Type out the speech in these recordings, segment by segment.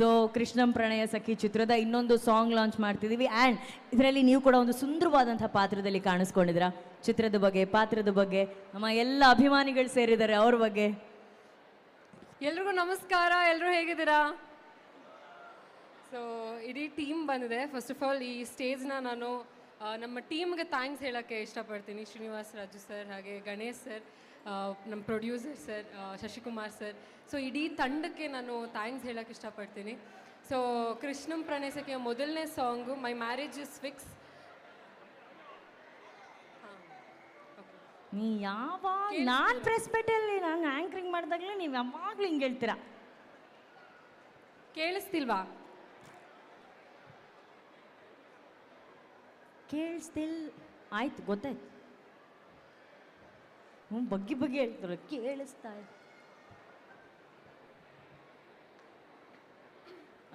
So ಕೃಷ್ಣಂ ಪ್ರಣಯ ಸಖಿ ಚಿತ್ರದ ಇನ್ನೊಂದು ಸಾಂಗ್ ಲಾಂಚ್ ಮಾಡ್ತಿದ್ದೀವಿ ಆ್ಯಂಡ್ ಇದರಲ್ಲಿ ನೀವು ಕೂಡ ಒಂದು ಸುಂದರವಾದಂಥ ಪಾತ್ರದಲ್ಲಿ ಕಾಣಿಸ್ಕೊಂಡಿದ್ದೀರಾ? ಚಿತ್ರದ ಬಗ್ಗೆ, ಪಾತ್ರದ ಬಗ್ಗೆ, ನಮ್ಮ ಎಲ್ಲ ಅಭಿಮಾನಿಗಳು ಸೇರಿದ್ದಾರೆ ಅವ್ರ ಬಗ್ಗೆ. ಎಲ್ರಿಗೂ ನಮಸ್ಕಾರ ಎಲ್ಲರೂ ಹೇಗಿದ್ದೀರಾ? ಸೊ ಇಡೀ ಟೀಮ್ ಬಂದಿದೆ. ಫಸ್ಟ್ ಆಫ್ ಆಲ್ ಈ ಸ್ಟೇಜ್ನ ನಾನು ನಮ್ಮ ಟೀಮ್ಗೆ ಥ್ಯಾಂಕ್ಸ್ ಹೇಳೋಕ್ಕೆ ಇಷ್ಟಪಡ್ತೀನಿ. ಶ್ರೀನಿವಾಸ್ ರಾಜು ಸರ್ ಹಾಗೆ ಗಣೇಶ್ ಸರ್ ನಮ್ಮ producer sir Shashikumar sir. So ಇಡೀ ತಂಡಕ್ಕೆ ನಾನು ಥ್ಯಾಂಕ್ಸ್ ಹೇಳೋಕ್ಕೆ ಇಷ್ಟಪಡ್ತೀನಿ. ಸೊ ಕೃಷ್ಣಂ ಪ್ರಣಯಸಕ್ಕೆ ಮೊದಲನೇ song my marriage is fix. ನೀ ಯಾವಾಗ ನಾನು ಪ್ರೆಸ್ ಪೇಟೆಯಲ್ಲಿ ನಾನು ಆ್ಯಂಕರಿಂಗ್ ಮಾಡಿದಾಗಲೇ ನೀವು ಯಾವಾಗಲೂ ಹಿಂಗೆ ಹೇಳ್ತೀರಾ? ಕೇಳಿಸ್ತಿಲ್ವಾ? ಕೇಳಿಸ್ತಿಲ್ ಆಯ್ತು, ಗೊತ್ತಾಯ್ತು. ಹ್ಞೂ ಬಗ್ಗಿ ಬಗ್ಗಿ ಹೇಳ್ತಾರೆ ಕೇಳಿಸ್ತಾ ಇದೆ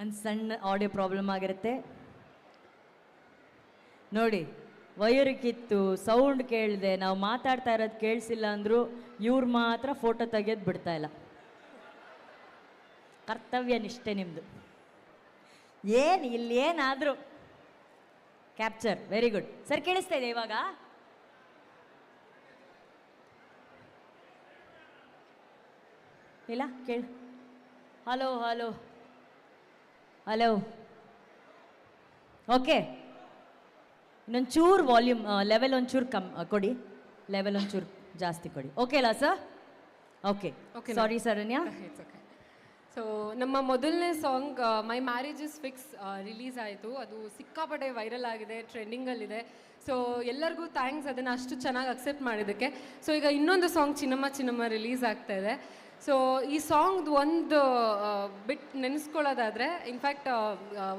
ಒಂದು ಸಣ್ಣ ಆಡಿಯೋ ಪ್ರಾಬ್ಲಮ್ ಆಗಿರುತ್ತೆ. ನೋಡಿ, ವೈರ್ ಕಿತ್ತು ಸೌಂಡ್ ಕೇಳಿದೆ, ನಾವು ಮಾತಾಡ್ತಾ ಇರೋದು ಕೇಳಿಸಿಲ್ಲ ಅಂದರೂ ಇವ್ರು ಮಾತ್ರ ಫೋಟೋ ತೆಗೆಯೋದು ಬಿಡ್ತಾ ಇಲ್ಲ. ಕರ್ತವ್ಯ ನಿಷ್ಠೆ ನಿಮ್ಮದು ಏನು ಇಲ್ಲಿ ಏನಾದರೂ ಕ್ಯಾಪ್ಚರ್ ವೆರಿ ಗುಡ್ ಸರ್ ಕೇಳಿಸ್ತಾ ಇದೆ ಇವಾಗ? ಇಲ್ಲ ಕೇಳ ಹಲೋ ಹಲೋ ಹಲೋ ಓಕೆ ಇನ್ನೊಂದು ಚೂರು ವಾಲ್ಯೂಮ್ ಲೆವೆಲ್ ಒಂಚೂರು ಕಮ್ ಕೊಡಿ. ಲೆವೆಲ್ ಒಂಚೂರು ಜಾಸ್ತಿ ಕೊಡಿ. ಓಕೆ ಅಲ್ಲ sir okay sorry Saranya so ನಮ್ಮ ಮೊದಲನೇ song my marriage is fix release ಆಯಿತು. ಅದು ಸಿಕ್ಕಾಪಟ್ಟೆ ವೈರಲ್ ಆಗಿದೆ ಟ್ರೆಂಡಿಂಗಲ್ಲಿದೆ ಸೊ ಎಲ್ಲರಿಗೂ ಥ್ಯಾಂಕ್ಸ್ ಅದನ್ನು ಅಷ್ಟು ಚೆನ್ನಾಗಿ ಅಕ್ಸೆಪ್ಟ್ ಮಾಡಿದ್ದಕ್ಕೆ. ಸೊ ಈಗ ಇನ್ನೊಂದು ಸಾಂಗ್ ಚಿನ್ನಮ್ಮ ಚಿನ್ನಮ್ಮ ರಿಲೀಸ್ ಆಗ್ತಾ ಇದೆ. ಸೊ ಈ ಸಾಂಗ್ದು ಒಂದು ಬಿಟ್ ನೆನೆಸ್ಕೊಳ್ಳೋದಾದರೆ ಇನ್ಫ್ಯಾಕ್ಟ್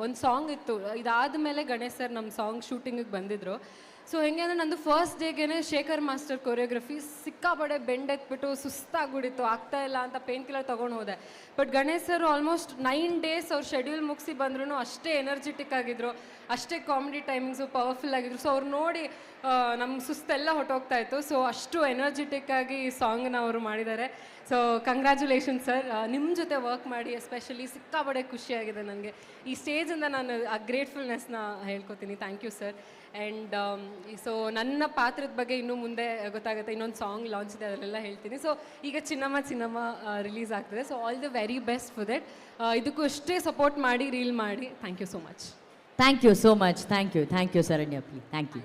ಒಂದು ಸಾಂಗ್ ಇತ್ತು. ಇದಾದ ಮೇಲೆ ಗಣೇಶ್ ಸರ್ ನಮ್ಮ ಸಾಂಗ್ ಶೂಟಿಂಗಿಗೆ ಬಂದಿದ್ದರು ಸೊ ಹೆಂಗೆ ಅಂದರೆ ನಂದು ಫಸ್ಟ್ ಡೇಗೆ ಶೇಖರ್ ಮಾಸ್ಟರ್ ಕೊರಿಯೋಗ್ರಫಿ ಸಿಕ್ಕಾಪಡೆ ಬೆಂಡೆತ್ಬಿಟ್ಟು ಸುಸ್ತಾಗ್ಬಿಡಿತ್ತು, ಆಗ್ತಾ ಇಲ್ಲ ಅಂತ ಪೇನ್ ಕಿಲ್ಲರ್ ತೊಗೊಂಡು ಹೋದೆ. But Ganesh sir almost nine days ಅವ್ರ ಶೆಡ್ಯೂಲ್ ಮುಗಿಸಿ ಬಂದ್ರೂ ಅಷ್ಟೇ ಎನರ್ಜೆಟಿಕ್ ಆಗಿದ್ರು, ಅಷ್ಟೇ ಕಾಮಿಡಿ ಟೈಮಿಂಗ್ಸು ಪವರ್ಫುಲ್ ಆಗಿದ್ರು. ಸೊ ಅವ್ರು ನೋಡಿ ನಮ್ಮ ಸುಸ್ತೆಲ್ಲ ಹೊಟ್ಟೋಗ್ತಾ ಇತ್ತು. ಸೊ ಅಷ್ಟು ಎನರ್ಜೆಟಿಕ್ ಆಗಿ ಈ ಸಾಂಗ್ನ ಅವರು ಮಾಡಿದ್ದಾರೆ. ಸೊ ಕಂಗ್ರ್ಯಾಚುಲೇಷನ್ ಸರ್ ನಿಮ್ಮ ಜೊತೆ ವರ್ಕ್ ಮಾಡಿ ಎಸ್ಪೆಷಲಿ ಸಿಕ್ಕಾಪಡೆ ಖುಷಿಯಾಗಿದೆ ನನಗೆ ಈ ಸ್ಟೇಜಿಂದ ನಾನು ಆ ಗ್ರೇಟ್ಫುಲ್ನೆಸ್ನ ಹೇಳ್ಕೊತೀನಿ. Thank you sir and so ನನ್ನ ಪಾತ್ರದ ಬಗ್ಗೆ ಇನ್ನೂ ಮುಂದೆ ಗೊತ್ತಾಗುತ್ತೆ. ಇನ್ನೊಂದು ಸಾಂಗ್ ಲಾಂಚ್ ಇದೆ, ಅದರಲ್ಲೆಲ್ಲ ಹೇಳ್ತೀನಿ. ಸೊ ಈಗ ಚಿನ್ನಮ್ಮ ಚಿನ್ನಮ್ಮ ರಿಲೀಸ್ ಆಗ್ತದೆ. So all the very best for that ಇದಕ್ಕೂ ಅಷ್ಟೇ ಸಪೋರ್ಟ್ ಮಾಡಿ ರೀಲ್ ಮಾಡಿ. Thank you so much thank you so much thank you thank you Saranya please thank you